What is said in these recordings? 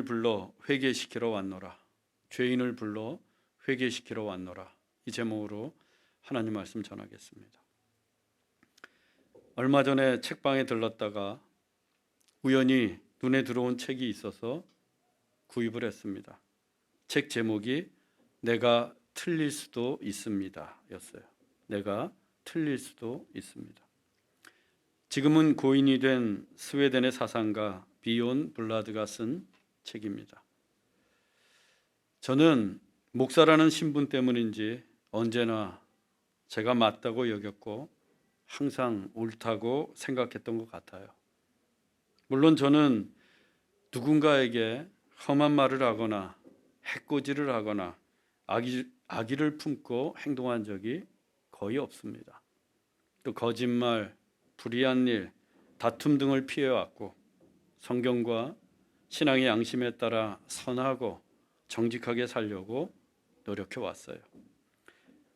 죄인을 불러 회개시키러 왔노라. 죄인을 불러 회개시키러 왔노라. 이 제목으로 하나님 말씀 전하겠습니다. 얼마 전에 책방에 들렀다가 우연히 눈에 들어온 책이 있어서 구입을 했습니다. 책 제목이 내가 틀릴 수도 있습니다. 였어요. 내가 틀릴 수도 있습니다. 지금은 고인이 된 스웨덴의 사상가 비온 블라드가 쓴 책입니다. 저는 목사라는 신분 때문인지 언제나 제가 맞다고 여겼고 항상 옳다고 생각했던 것 같아요. 물론 저는 누군가에게 험한 말을 하거나 해코지를 하거나 악의, 악의를 품고 행동한 적이 거의 없습니다. 또 거짓말, 불의한 일, 다툼 등을 피해왔고 성경과 신앙의 양심에 따라 선하고 정직하게 살려고 노력해 왔어요.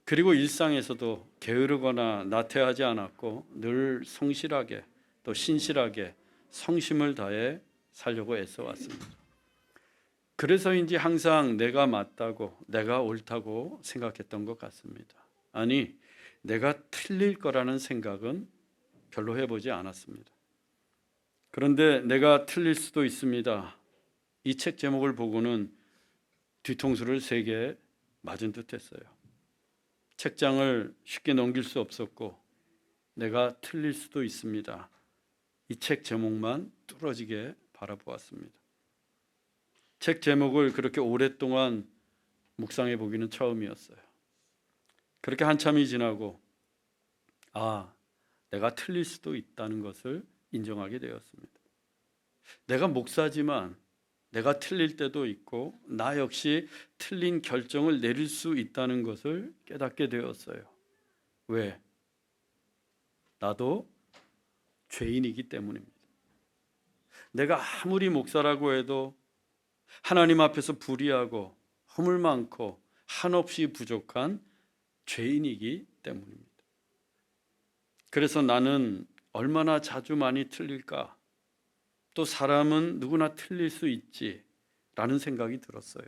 그리고 일상에서도 게으르거나 나태하지 않았고 늘 성실하게 또 신실하게 성심을 다해 살려고 애써 왔습니다. 그래서인지 항상 내가 맞다고 내가 옳다고 생각했던 것 같습니다. 아니, 내가 틀릴 거라는 생각은 별로 해보지 않았습니다. 그런데 내가 틀릴 수도 있습니다. 이 책 제목을 보고는 뒤통수를 세 개 맞은 듯 했어요. 책장을 쉽게 넘길 수 없었고 내가 틀릴 수도 있습니다. 이 책 제목만 뚫어지게 바라보았습니다. 책 제목을 그렇게 오랫동안 묵상해 보기는 처음이었어요. 그렇게 한참이 지나고 아, 내가 틀릴 수도 있다는 것을 인정하게 되었습니다. 내가 목사지만 내가 틀릴 때도 있고 나 역시 틀린 결정을 내릴 수 있다는 것을 깨닫게 되었어요. 왜? 나도 죄인이기 때문입니다. 내가 아무리 목사라고 해도 하나님 앞에서 불의하고 허물 많고 한없이 부족한 죄인이기 때문입니다. 그래서 나는 얼마나 자주 많이 틀릴까? 또 사람은 누구나 틀릴 수 있지 라는 생각이 들었어요.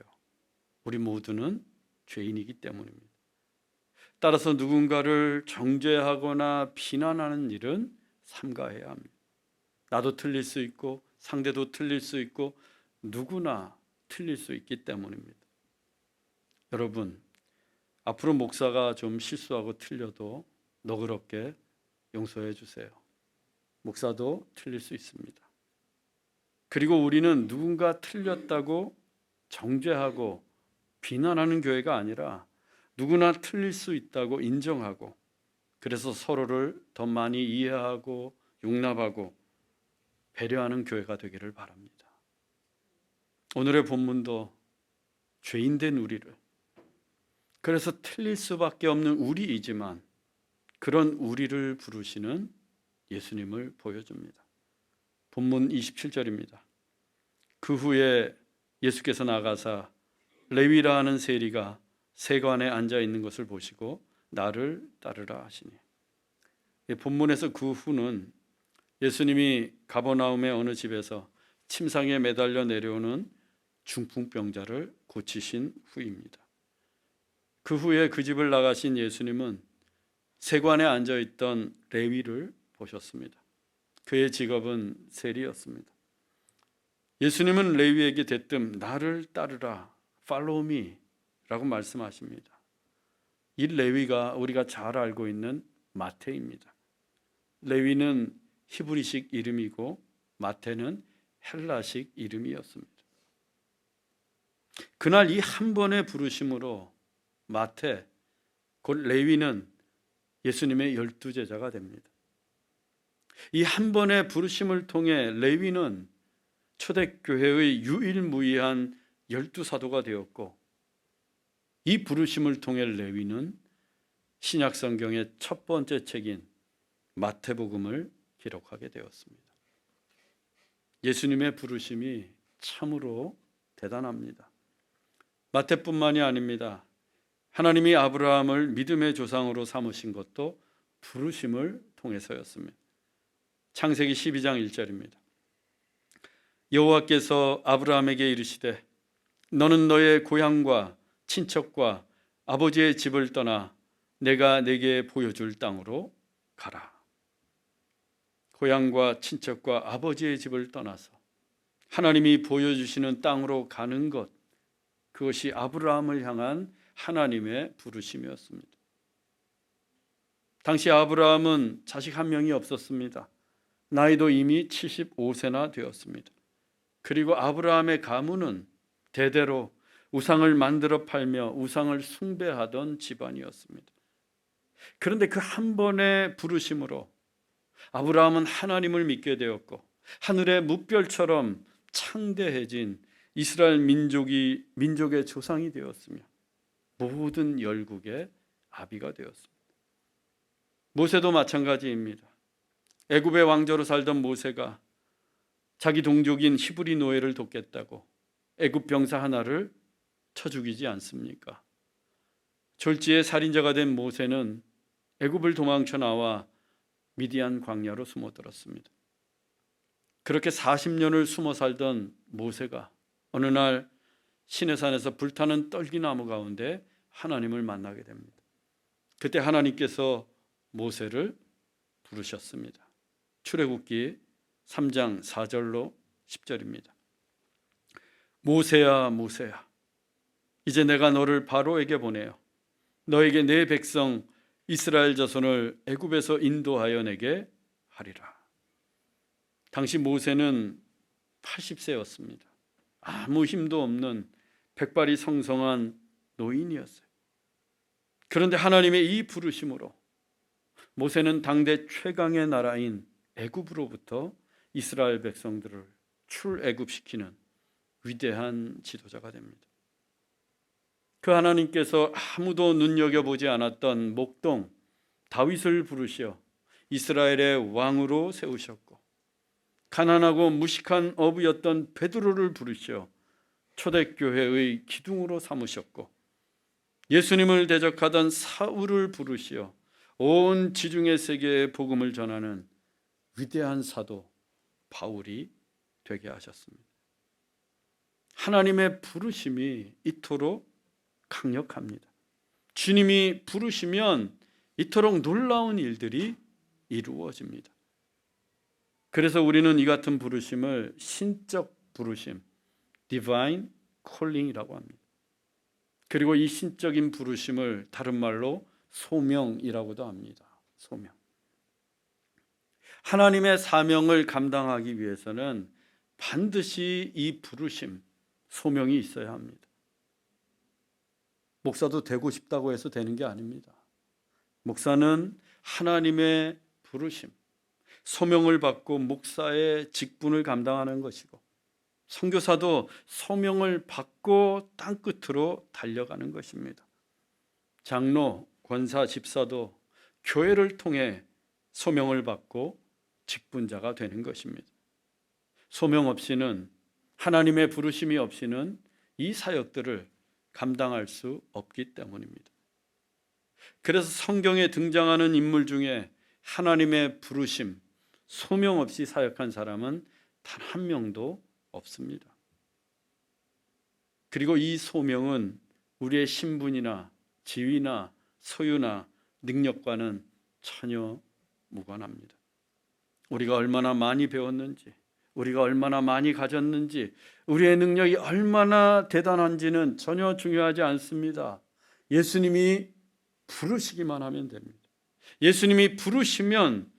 우리 모두는 죄인이기 때문입니다. 따라서 누군가를 정죄하거나 비난하는 일은 삼가해야 합니다. 나도 틀릴 수 있고 상대도 틀릴 수 있고 누구나 틀릴 수 있기 때문입니다. 여러분, 앞으로 목사가 좀 실수하고 틀려도 너그럽게 용서해 주세요. 목사도 틀릴 수 있습니다. 그리고 우리는 누군가 틀렸다고 정죄하고 비난하는 교회가 아니라 누구나 틀릴 수 있다고 인정하고 그래서 서로를 더 많이 이해하고 용납하고 배려하는 교회가 되기를 바랍니다. 오늘의 본문도 죄인된 우리를 그래서 틀릴 수밖에 없는 우리이지만 그런 우리를 부르시는 예수님을 보여줍니다. 본문 27절입니다. 그 후에 예수께서 나가사 레위라 하는 세리가 세관에 앉아 있는 것을 보시고 나를 따르라 하시니. 본문에서 그 후는 예수님이 가버나움의 어느 집에서 침상에 매달려 내려오는 중풍병자를 고치신 후입니다. 그 후에 그 집을 나가신 예수님은 세관에 앉아 있던 레위를 보셨습니다. 그의 직업은 세리였습니다. 예수님은 레위에게 대뜸 나를 따르라, follow me라고 말씀하십니다. 이 레위가 우리가 잘 알고 있는 마태입니다. 레위는 히브리식 이름이고 마태는 헬라식 이름이었습니다. 그날 이 한 번의 부르심으로 마태 곧 레위는 예수님의 열두 제자가 됩니다. 이 한 번의 부르심을 통해 레위는 초대교회의 유일무이한 열두 사도가 되었고 이 부르심을 통해 레위는 신약 성경의 첫 번째 책인 마태복음을 기록하게 되었습니다. 예수님의 부르심이 참으로 대단합니다. 마태뿐만이 아닙니다. 하나님이 아브라함을 믿음의 조상으로 삼으신 것도 부르심을 통해서였습니다. 창세기 12장 1절입니다. 여호와께서 아브라함에게 이르시되 너는 너의 고향과 친척과 아버지의 집을 떠나 내가 내게 보여줄 땅으로 가라. 고향과 친척과 아버지의 집을 떠나서 하나님이 보여주시는 땅으로 가는 것 그것이 아브라함을 향한 하나님의 부르심이었습니다. 당시 아브라함은 자식 한 명이 없었습니다. 나이도 이미 75세나 되었습니다. 그리고 아브라함의 가문은 대대로 우상을 만들어 팔며 우상을 숭배하던 집안이었습니다. 그런데 그 한 번의 부르심으로 아브라함은 하나님을 믿게 되었고 하늘의 묵별처럼 창대해진 이스라엘 민족이 민족의 조상이 되었으며 모든 열국의 아비가 되었습니다. 모세도 마찬가지입니다. 애굽의 왕조로 살던 모세가 자기 동족인 히브리 노예를 돕겠다고 애굽 병사 하나를 쳐 죽이지 않습니까? 졸지에 살인자가 된 모세는 애굽을 도망쳐 나와 미디안 광야로 숨어들었습니다. 그렇게 40년을 숨어 살던 모세가 어느 날 시내산에서 불타는 떨기나무 가운데 하나님을 만나게 됩니다. 그때 하나님께서 모세를 부르셨습니다. 출애굽기 3장 4절로 10절입니다. 모세야 모세야 이제 내가 너를 바로에게 보내어 너에게 내 백성 이스라엘 자손을 애굽에서 인도하여 내게 하리라. 당시 모세는 80세였습니다. 아무 힘도 없는 백발이 성성한 노인이었어요. 그런데 하나님의 이 부르심으로 모세는 당대 최강의 나라인 애굽으로부터 이스라엘 백성들을 출애굽시키는 위대한 지도자가 됩니다. 그 하나님께서 아무도 눈여겨보지 않았던 목동 다윗을 부르시어 이스라엘의 왕으로 세우셨고 가난하고 무식한 어부였던 베드로를 부르시어 초대교회의 기둥으로 삼으셨고 예수님을 대적하던 사울을 부르시어 온 지중해 세계에 복음을 전하는 위대한 사도 바울이 되게 하셨습니다. 하나님의 부르심이 이토록 강력합니다. 주님이 부르시면 이토록 놀라운 일들이 이루어집니다. 그래서 우리는 이 같은 부르심을 신적 부르심, divine calling이라고 합니다. 그리고 이 신적인 부르심을 다른 말로 소명이라고도 합니다. 소명. 하나님의 사명을 감당하기 위해서는 반드시 이 부르심, 소명이 있어야 합니다. 목사도 되고 싶다고 해서 되는 게 아닙니다. 목사는 하나님의 부르심, 소명을 받고 목사의 직분을 감당하는 것이고 선교사도 소명을 받고 땅 끝으로 달려가는 것입니다. 장로, 권사, 집사도 교회를 통해 소명을 받고 직분자가 되는 것입니다. 소명 없이는 하나님의 부르심이 없이는 이 사역들을 감당할 수 없기 때문입니다. 그래서 성경에 등장하는 인물 중에 하나님의 부르심, 소명 없이 사역한 사람은 단 한 명도 없습니다. 그리고 이 소명은 우리의 신분이나 지위나 소유나 능력과는 전혀 무관합니다. 우리가 얼마나 많이 배웠는지, 우리가 얼마나 많이 가졌는지, 우리의 능력이 얼마나 대단한지는 전혀 중요하지 않습니다. 예수님이 부르시기만 하면 됩니다. 예수님이 부르시면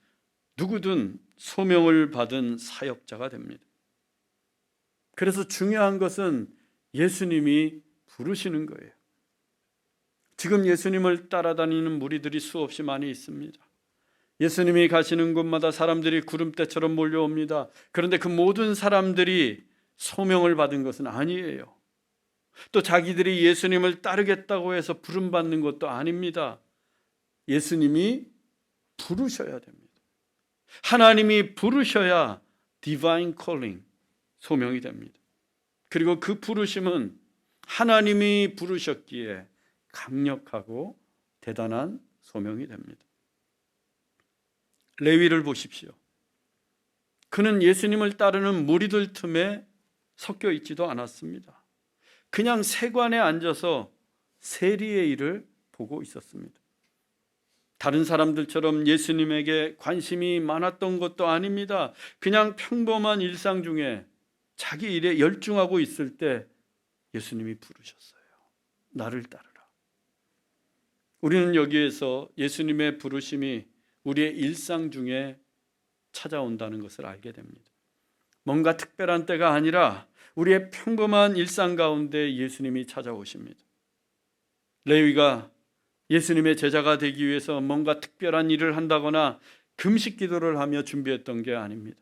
누구든 소명을 받은 사역자가 됩니다. 그래서 중요한 것은 예수님이 부르시는 거예요. 지금 예수님을 따라다니는 무리들이 수없이 많이 있습니다. 예수님이 가시는 곳마다 사람들이 구름대처럼 몰려옵니다. 그런데 그 모든 사람들이 소명을 받은 것은 아니에요. 또 자기들이 예수님을 따르겠다고 해서 부름받는 것도 아닙니다. 예수님이 부르셔야 됩니다. 하나님이 부르셔야 divine calling 소명이 됩니다. 그리고 그 부르심은 하나님이 부르셨기에 강력하고 대단한 소명이 됩니다. 레위를 보십시오. 그는 예수님을 따르는 무리들 틈에 섞여 있지도 않았습니다. 그냥 세관에 앉아서 세리의 일을 보고 있었습니다. 다른 사람들처럼 예수님에게 관심이 많았던 것도 아닙니다. 그냥 평범한 일상 중에 자기 일에 열중하고 있을 때 예수님이 부르셨어요. 나를 따르라. 우리는 여기에서 예수님의 부르심이 우리의 일상 중에 찾아온다는 것을 알게 됩니다. 뭔가 특별한 때가 아니라 우리의 평범한 일상 가운데 예수님이 찾아오십니다. 레위가 예수님의 제자가 되기 위해서 뭔가 특별한 일을 한다거나 금식 기도를 하며 준비했던 게 아닙니다.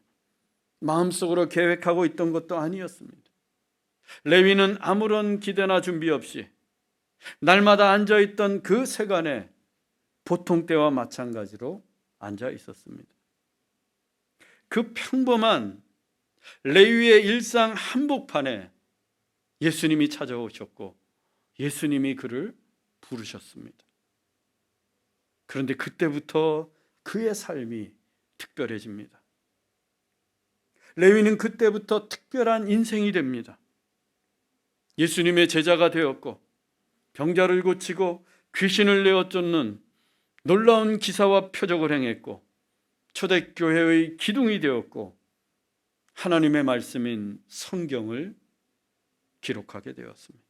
마음속으로 계획하고 있던 것도 아니었습니다. 레위는 아무런 기대나 준비 없이 날마다 앉아 있던 그 세간에 보통 때와 마찬가지로 앉아 있었습니다. 그 평범한 레위의 일상 한복판에 예수님이 찾아오셨고 예수님이 그를 부르셨습니다. 그런데 그때부터 그의 삶이 특별해집니다. 레위는 그때부터 특별한 인생이 됩니다. 예수님의 제자가 되었고 병자를 고치고 귀신을 내어 쫓는 놀라운 기사와 표적을 행했고 초대교회의 기둥이 되었고 하나님의 말씀인 성경을 기록하게 되었습니다.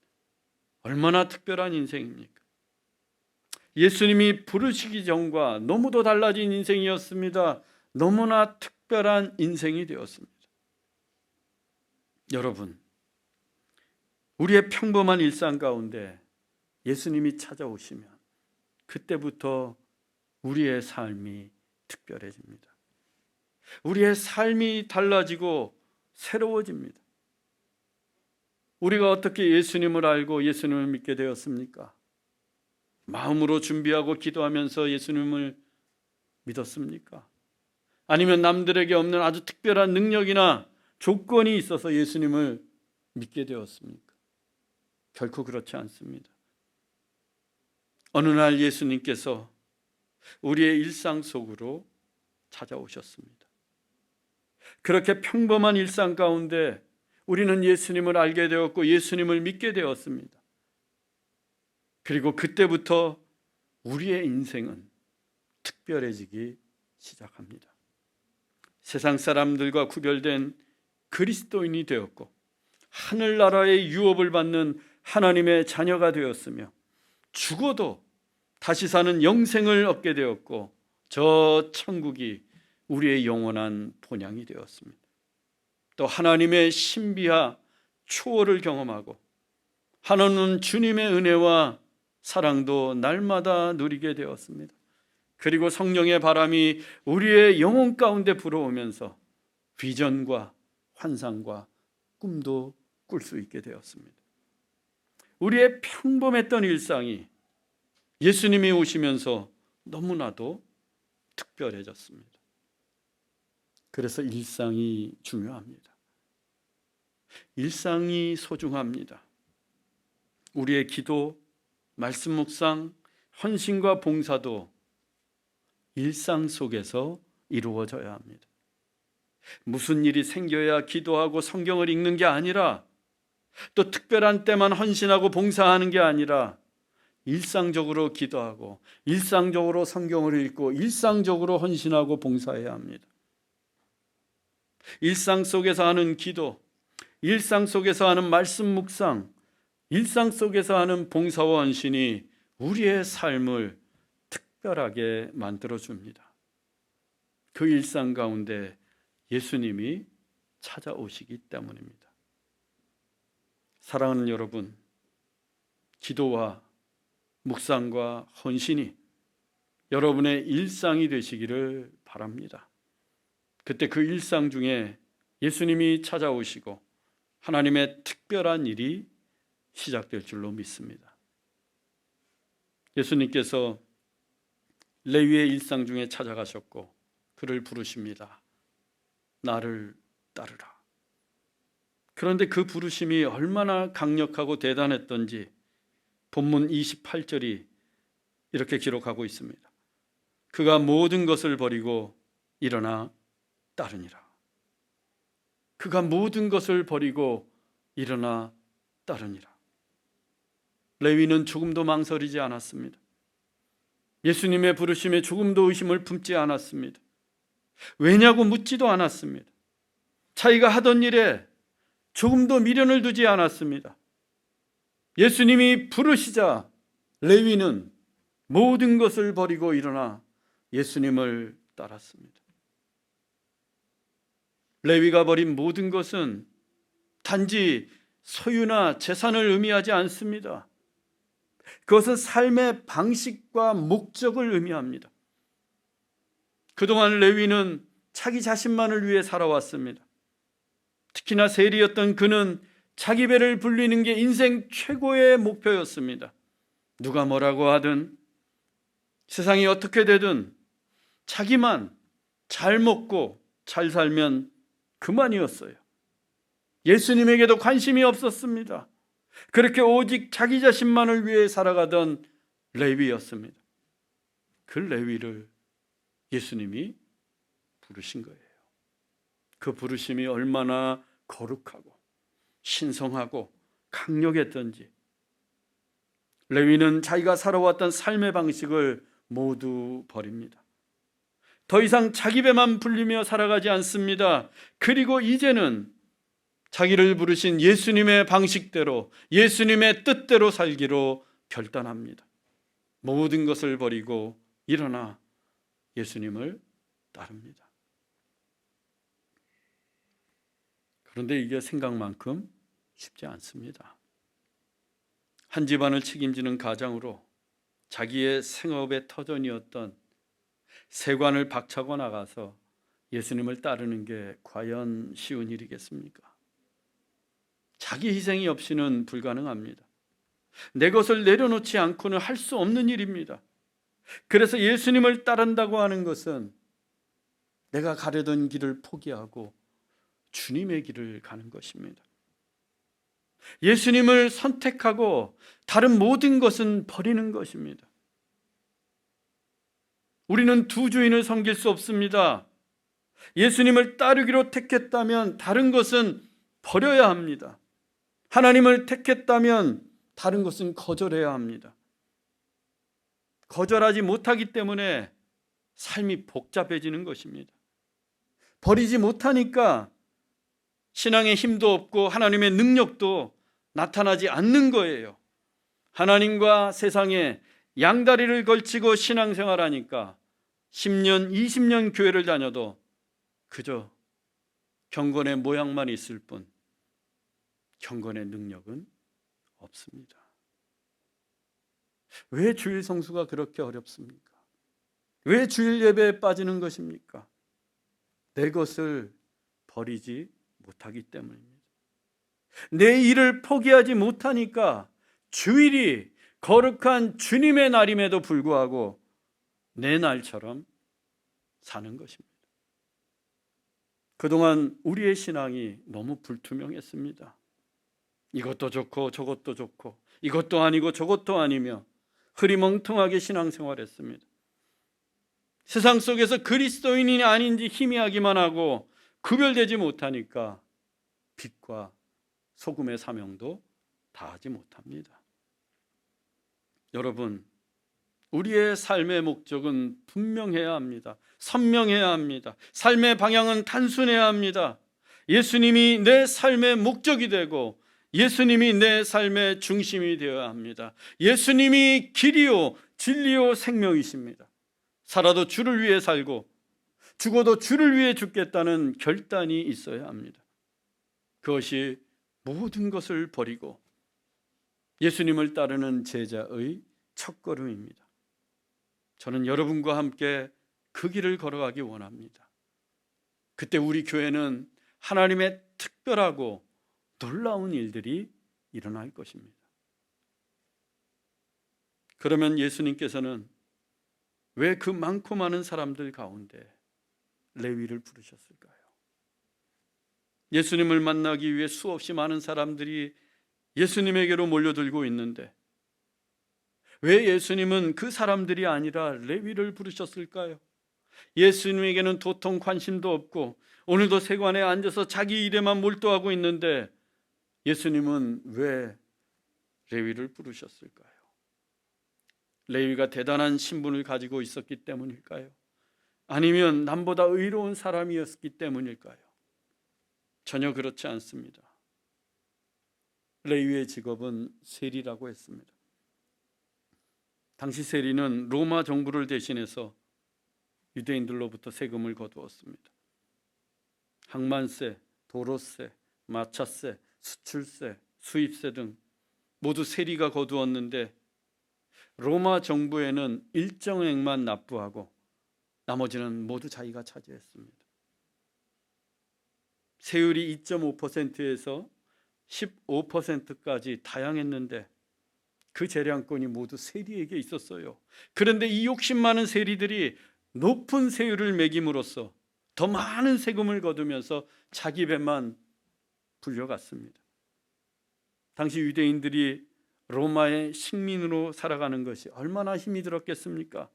얼마나 특별한 인생입니까? 예수님이 부르시기 전과 너무도 달라진 인생이었습니다. 너무나 특별한 인생이 되었습니다. 여러분, 우리의 평범한 일상 가운데 예수님이 찾아오시면 그때부터 우리의 삶이 특별해집니다. 우리의 삶이 달라지고 새로워집니다. 우리가 어떻게 예수님을 알고 예수님을 믿게 되었습니까? 마음으로 준비하고 기도하면서 예수님을 믿었습니까? 아니면 남들에게 없는 아주 특별한 능력이나 조건이 있어서 예수님을 믿게 되었습니까? 결코 그렇지 않습니다. 어느 날 예수님께서 우리의 일상 속으로 찾아오셨습니다. 그렇게 평범한 일상 가운데 우리는 예수님을 알게 되었고 예수님을 믿게 되었습니다. 그리고 그때부터 우리의 인생은 특별해지기 시작합니다. 세상 사람들과 구별된 그리스도인이 되었고 하늘나라의 유업을 받는 하나님의 자녀가 되었으며 죽어도 다시 사는 영생을 얻게 되었고 저 천국이 우리의 영원한 본향이 되었습니다. 또 하나님의 신비와 초월을 경험하고 하나님은 주님의 은혜와 사랑도 날마다 누리게 되었습니다. 그리고 성령의 바람이 우리의 영혼 가운데 불어오면서 비전과 환상과 꿈도 꿀 수 있게 되었습니다. 우리의 평범했던 일상이 예수님이 오시면서 너무나도 특별해졌습니다. 그래서 일상이 중요합니다. 일상이 소중합니다. 우리의 기도, 말씀 묵상, 헌신과 봉사도 일상 속에서 이루어져야 합니다. 무슨 일이 생겨야 기도하고 성경을 읽는 게 아니라 또 특별한 때만 헌신하고 봉사하는 게 아니라 일상적으로 기도하고 일상적으로 성경을 읽고 일상적으로 헌신하고 봉사해야 합니다. 일상 속에서 하는 기도, 일상 속에서 하는 말씀 묵상, 일상 속에서 하는 봉사와 헌신이 우리의 삶을 특별하게 만들어 줍니다. 그 일상 가운데 예수님이 찾아오시기 때문입니다. 사랑하는 여러분, 기도와 묵상과 헌신이 여러분의 일상이 되시기를 바랍니다. 그때 그 일상 중에 예수님이 찾아오시고 하나님의 특별한 일이 시작될 줄로 믿습니다. 예수님께서 레위의 일상 중에 찾아가셨고 그를 부르십니다. 나를 따르라. 그런데 그 부르심이 얼마나 강력하고 대단했던지 본문 28절이 이렇게 기록하고 있습니다. 그가 모든 것을 버리고 일어나 따르니라. 그가 모든 것을 버리고 일어나 따르니라. 레위는 조금도 망설이지 않았습니다. 예수님의 부르심에 조금도 의심을 품지 않았습니다. 왜냐고 묻지도 않았습니다. 자기가 하던 일에 조금도 미련을 두지 않았습니다. 예수님이 부르시자 레위는 모든 것을 버리고 일어나 예수님을 따랐습니다. 레위가 버린 모든 것은 단지 소유나 재산을 의미하지 않습니다. 그것은 삶의 방식과 목적을 의미합니다. 그동안 레위는 자기 자신만을 위해 살아왔습니다. 특히나 세리였던 그는 자기 배를 불리는 게 인생 최고의 목표였습니다. 누가 뭐라고 하든 세상이 어떻게 되든 자기만 잘 먹고 잘 살면 그만이었어요. 예수님에게도 관심이 없었습니다. 그렇게 오직 자기 자신만을 위해 살아가던 레위였습니다. 그 레위를 예수님이 부르신 거예요. 그 부르심이 얼마나 거룩하고 신성하고 강력했던지 레위는 자기가 살아왔던 삶의 방식을 모두 버립니다. 더 이상 자기 배만 불리며 살아가지 않습니다. 그리고 이제는 자기를 부르신 예수님의 방식대로 예수님의 뜻대로 살기로 결단합니다. 모든 것을 버리고 일어나 예수님을 따릅니다. 그런데 이게 생각만큼 쉽지 않습니다. 한 집안을 책임지는 가장으로 자기의 생업의 터전이었던 세관을 박차고 나가서 예수님을 따르는 게 과연 쉬운 일이겠습니까? 자기 희생이 없이는 불가능합니다. 내 것을 내려놓지 않고는 할 수 없는 일입니다. 그래서 예수님을 따른다고 하는 것은 내가 가려던 길을 포기하고 주님의 길을 가는 것입니다. 예수님을 선택하고 다른 모든 것은 버리는 것입니다. 우리는 두 주인을 섬길 수 없습니다. 예수님을 따르기로 택했다면 다른 것은 버려야 합니다. 하나님을 택했다면 다른 것은 거절해야 합니다. 거절하지 못하기 때문에 삶이 복잡해지는 것입니다. 버리지 못하니까 신앙의 힘도 없고 하나님의 능력도 나타나지 않는 거예요. 하나님과 세상에 양다리를 걸치고 신앙생활 하니까 10년, 20년 교회를 다녀도 그저 경건의 모양만 있을 뿐 경건의 능력은 없습니다. 왜 주일 성수가 그렇게 어렵습니까? 왜 주일 예배에 빠지는 것입니까? 내 것을 버리지 못하기 때문입니다. 내 일을 포기하지 못하니까 주일이 거룩한 주님의 날임에도 불구하고 내 날처럼 사는 것입니다. 그동안 우리의 신앙이 너무 불투명했습니다. 이것도 좋고 저것도 좋고 이것도 아니고 저것도 아니며 흐리멍텅하게 신앙생활했습니다. 세상 속에서 그리스도인이 아닌지 희미하기만 하고 구별되지 못하니까 빛과 소금의 사명도 다하지 못합니다. 여러분, 우리의 삶의 목적은 분명해야 합니다. 선명해야 합니다. 삶의 방향은 단순해야 합니다. 예수님이 내 삶의 목적이 되고 예수님이 내 삶의 중심이 되어야 합니다. 예수님이 길이요, 진리요, 생명이십니다. 살아도 주를 위해 살고 죽어도 주를 위해 죽겠다는 결단이 있어야 합니다. 그것이 모든 것을 버리고 예수님을 따르는 제자의 첫걸음입니다. 저는 여러분과 함께 그 길을 걸어가기 원합니다. 그때 우리 교회는 하나님의 특별하고 놀라운 일들이 일어날 것입니다. 그러면 예수님께서는 왜 그 많고 많은 사람들 가운데 레위를 부르셨을까요? 예수님을 만나기 위해 수없이 많은 사람들이 예수님에게로 몰려들고 있는데 왜 예수님은 그 사람들이 아니라 레위를 부르셨을까요? 예수님에게는 도통 관심도 없고 오늘도 세관에 앉아서 자기 일에만 몰두하고 있는데 예수님은 왜 레위를 부르셨을까요? 레위가 대단한 신분을 가지고 있었기 때문일까요? 아니면 남보다 의로운 사람이었기 때문일까요? 전혀 그렇지 않습니다. 레위의 직업은 세리라고 했습니다. 당시 세리는 로마 정부를 대신해서 유대인들로부터 세금을 거두었습니다. 항만세, 도로세, 마차세, 수출세, 수입세 등 모두 세리가 거두었는데 로마 정부에는 일정액만 납부하고 나머지는 모두 자기가 차지했습니다. 세율이 2.5%에서 15%까지 다양했는데 그 재량권이 모두 세리에게 있었어요. 그런데 이 욕심 많은 세리들이 높은 세율을 매김으로써 더 많은 세금을 거두면서 자기 배만 불려갔습니다. 당시 유대인들이 로마의 식민으로 살아가는 것이 얼마나 힘이 들었겠습니까?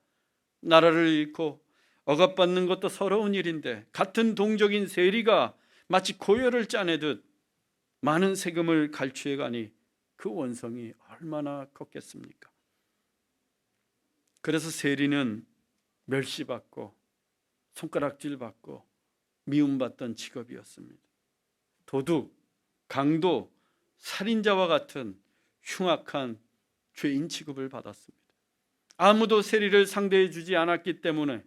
나라를 잃고 억압받는 것도 서러운 일인데 같은 동족인 세리가 마치 고열을 짜내듯 많은 세금을 갈취해 가니 그 원성이 얼마나 컸겠습니까? 그래서 세리는 멸시받고 손가락질 받고 미움받던 직업이었습니다. 도둑, 강도, 살인자와 같은 흉악한 죄인 취급을 받았습니다. 아무도 세리를 상대해 주지 않았기 때문에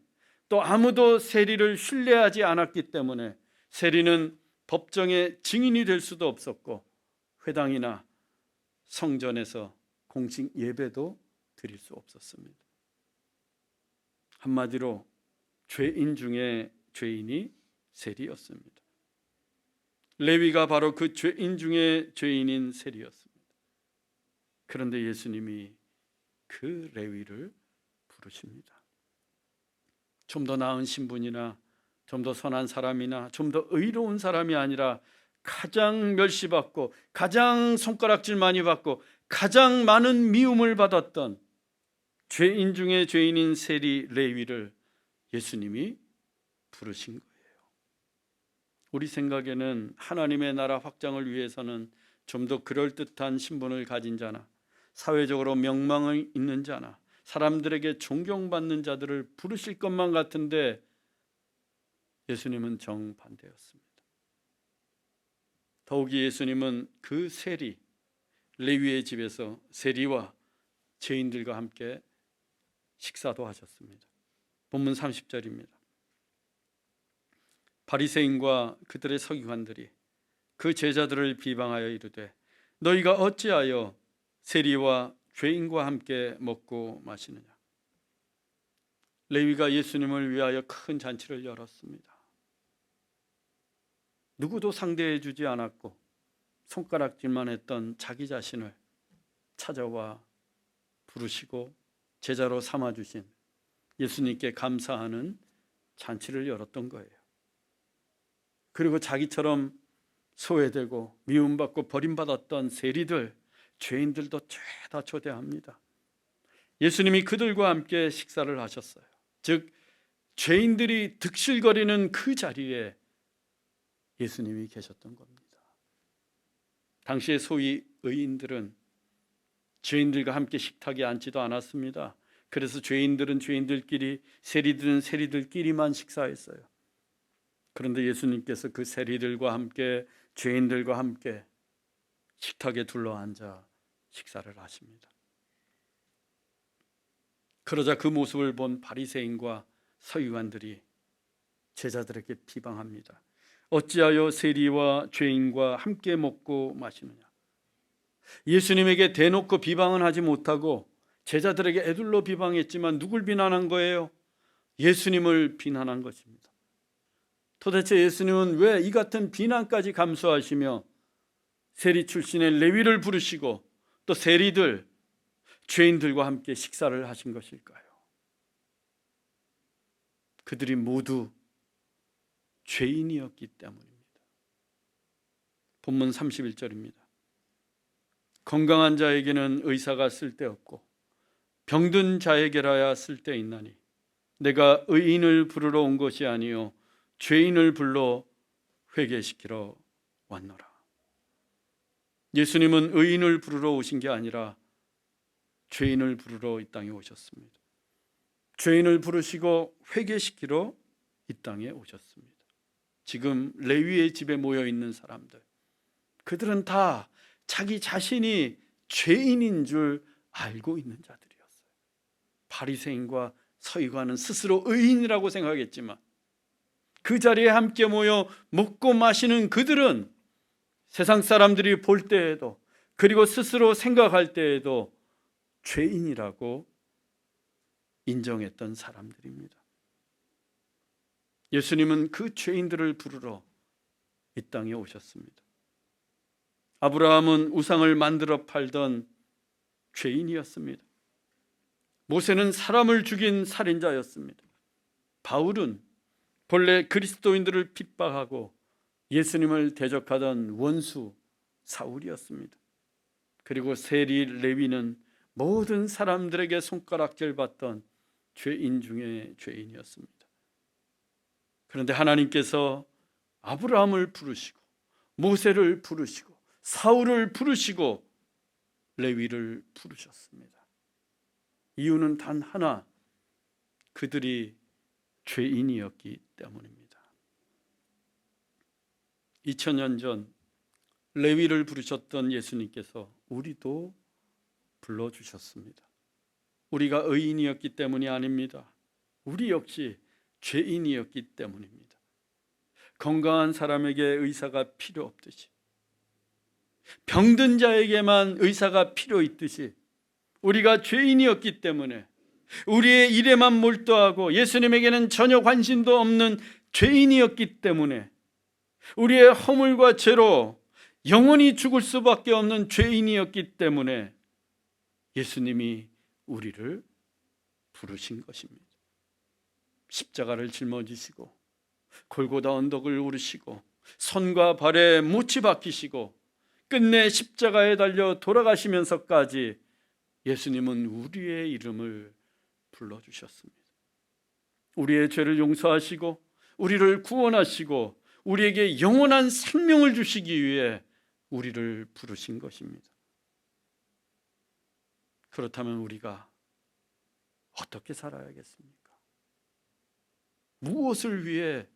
또 아무도 세리를 신뢰하지 않았기 때문에 세리는 법정의 증인이 될 수도 없었고 회당이나 성전에서 공식 예배도 드릴 수 없었습니다. 한마디로 죄인 중에 죄인이 세리였습니다. 레위가 바로 그 죄인 중에 죄인인 세리였습니다. 그런데 예수님이 그 레위를 부르십니다. 좀 더 나은 신분이나 좀 더 선한 사람이나 좀 더 의로운 사람이 아니라 가장 멸시받고 가장 손가락질 많이 받고 가장 많은 미움을 받았던 죄인 중에 죄인인 세리 레위를 예수님이 부르신 거예요. 우리 생각에는 하나님의 나라 확장을 위해서는 좀 더 그럴듯한 신분을 가진 자나 사회적으로 명망을 있는 자나 사람들에게 존경받는 자들을 부르실 것만 같은데 예수님은 정반대였습니다. 더욱이 예수님은 그 세리 레위의 집에서 세리와 죄인들과 함께 식사도 하셨습니다. 본문 30절입니다. 바리새인과 그들의 서기관들이 그 제자들을 비방하여 이르되 너희가 어찌하여 세리와 죄인과 함께 먹고 마시느냐 레위가 예수님을 위하여 큰 잔치를 열었습니다. 누구도 상대해 주지 않았고 손가락질만 했던 자기 자신을 찾아와 부르시고 제자로 삼아 주신 예수님께 감사하는 잔치를 열었던 거예요. 그리고 자기처럼 소외되고 미움받고 버림받았던 세리들, 죄인들도 죄다 초대합니다. 예수님이 그들과 함께 식사를 하셨어요. 즉 죄인들이 득실거리는 그 자리에 예수님이 계셨던 겁니다. 당시의 소위 의인들은 죄인들과 함께 식탁에 앉지도 않았습니다. 그래서 죄인들은 죄인들끼리 세리들은 세리들끼리만 식사했어요. 그런데 예수님께서 그 세리들과 함께 죄인들과 함께 식탁에 둘러앉아 식사를 하십니다. 그러자 그 모습을 본 바리새인과 서기관들이 제자들에게 비방합니다. 어찌하여 세리와 죄인과 함께 먹고 마시느냐? 예수님에게 대놓고 비방은 하지 못하고 제자들에게 애둘러 비방했지만 누굴 비난한 거예요? 예수님을 비난한 것입니다. 도대체 예수님은 왜 이 같은 비난까지 감수하시며 세리 출신의 레위를 부르시고 또 세리들 죄인들과 함께 식사를 하신 것일까요? 그들이 모두 죄인이었기 때문입니다. 본문 31절입니다. 건강한 자에게는 의사가 쓸데없고 병든 자에게라야 쓸데 있나니 내가 의인을 부르러 온 것이 아니요 죄인을 불러 회개시키러 왔노라. 예수님은 의인을 부르러 오신 게 아니라 죄인을 부르러 이 땅에 오셨습니다. 죄인을 부르시고 회개시키러 이 땅에 오셨습니다. 지금 레위의 집에 모여 있는 사람들 그들은 다 자기 자신이 죄인인 줄 알고 있는 자들이었어요. 바리새인과 서기관은 스스로 의인이라고 생각했지만 그 자리에 함께 모여 먹고 마시는 그들은 세상 사람들이 볼 때에도 그리고 스스로 생각할 때에도 죄인이라고 인정했던 사람들입니다. 예수님은 그 죄인들을 부르러 이 땅에 오셨습니다. 아브라함은 우상을 만들어 팔던 죄인이었습니다. 모세는 사람을 죽인 살인자였습니다. 바울은 본래 그리스도인들을 핍박하고 예수님을 대적하던 원수 사울이었습니다. 그리고 세리 레위는 모든 사람들에게 손가락질 받던 죄인 중에 죄인이었습니다. 그런데 하나님께서 아브라함을 부르시고 모세를 부르시고 사울을 부르시고 레위를 부르셨습니다. 이유는 단 하나 그들이 죄인이었기 때문입니다. 2000년 전 레위를 부르셨던 예수님께서 우리도 불러 주셨습니다. 우리가 의인이었기 때문이 아닙니다. 우리 역시 죄인이었기 때문입니다. 건강한 사람에게 의사가 필요 없듯이 병든 자에게만 의사가 필요 있듯이 우리가 죄인이었기 때문에 우리의 일에만 몰두하고 예수님에게는 전혀 관심도 없는 죄인이었기 때문에 우리의 허물과 죄로 영원히 죽을 수밖에 없는 죄인이었기 때문에 예수님이 우리를 부르신 것입니다. 십자가를 짊어지시고 골고다 언덕을 오르시고 손과 발에 못이 박히시고 끝내 십자가에 달려 돌아가시면서까지 예수님은 우리의 이름을 불러 주셨습니다. 우리의 죄를 용서하시고 우리를 구원하시고 우리에게 영원한 생명을 주시기 위해 우리를 부르신 것입니다. 그렇다면 우리가 어떻게 살아야겠습니까? 무엇을 위해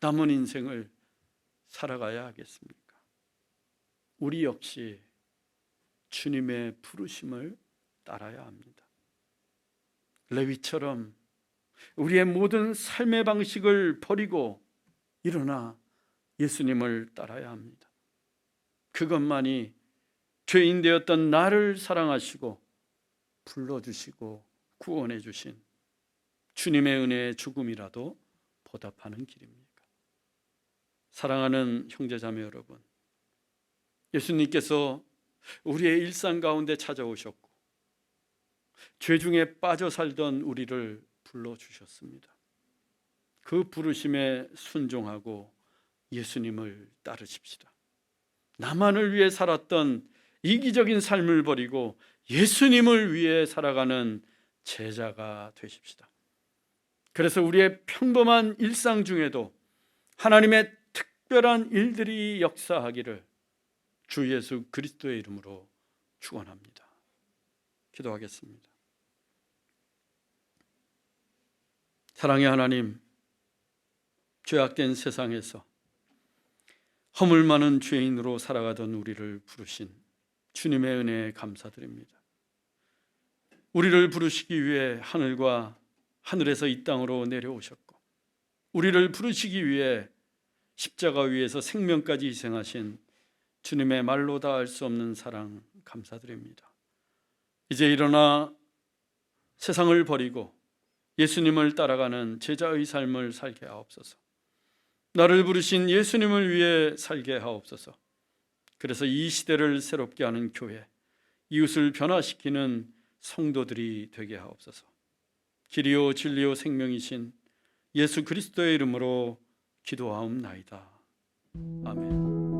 남은 인생을 살아가야 하겠습니까? 우리 역시 주님의 부르심을 따라야 합니다. 레위처럼 우리의 모든 삶의 방식을 버리고 일어나 예수님을 따라야 합니다. 그것만이 죄인 되었던 나를 사랑하시고 불러주시고 구원해 주신 주님의 은혜의 죽음이라도 보답하는 길입니다. 사랑하는 형제자매 여러분, 예수님께서 우리의 일상 가운데 찾아오셨고 죄 중에 빠져 살던 우리를 불러 주셨습니다. 그 부르심에 순종하고 예수님을 따르십시다. 나만을 위해 살았던 이기적인 삶을 버리고 예수님을 위해 살아가는 제자가 되십시다. 그래서 우리의 평범한 일상 중에도 하나님의 특별한 일들이 역사하기를 주 예수 그리스도의 이름으로 축원합니다. 기도하겠습니다. 사랑의 하나님, 죄악된 세상에서 허물 많은 죄인으로 살아가던 우리를 부르신 주님의 은혜에 감사드립니다. 우리를 부르시기 위해 하늘과 하늘에서 이 땅으로 내려오셨고 우리를 부르시기 위해 십자가 위에서 생명까지 희생하신 주님의 말로 다 알 수 없는 사랑 감사드립니다. 이제 일어나 세상을 버리고 예수님을 따라가는 제자의 삶을 살게 하옵소서. 나를 부르신 예수님을 위해 살게 하옵소서. 그래서 이 시대를 새롭게 하는 교회, 이웃을 변화시키는 성도들이 되게 하옵소서. 길이요 진리요 생명이신 예수 그리스도의 이름으로 기도하옵나이다. 아멘.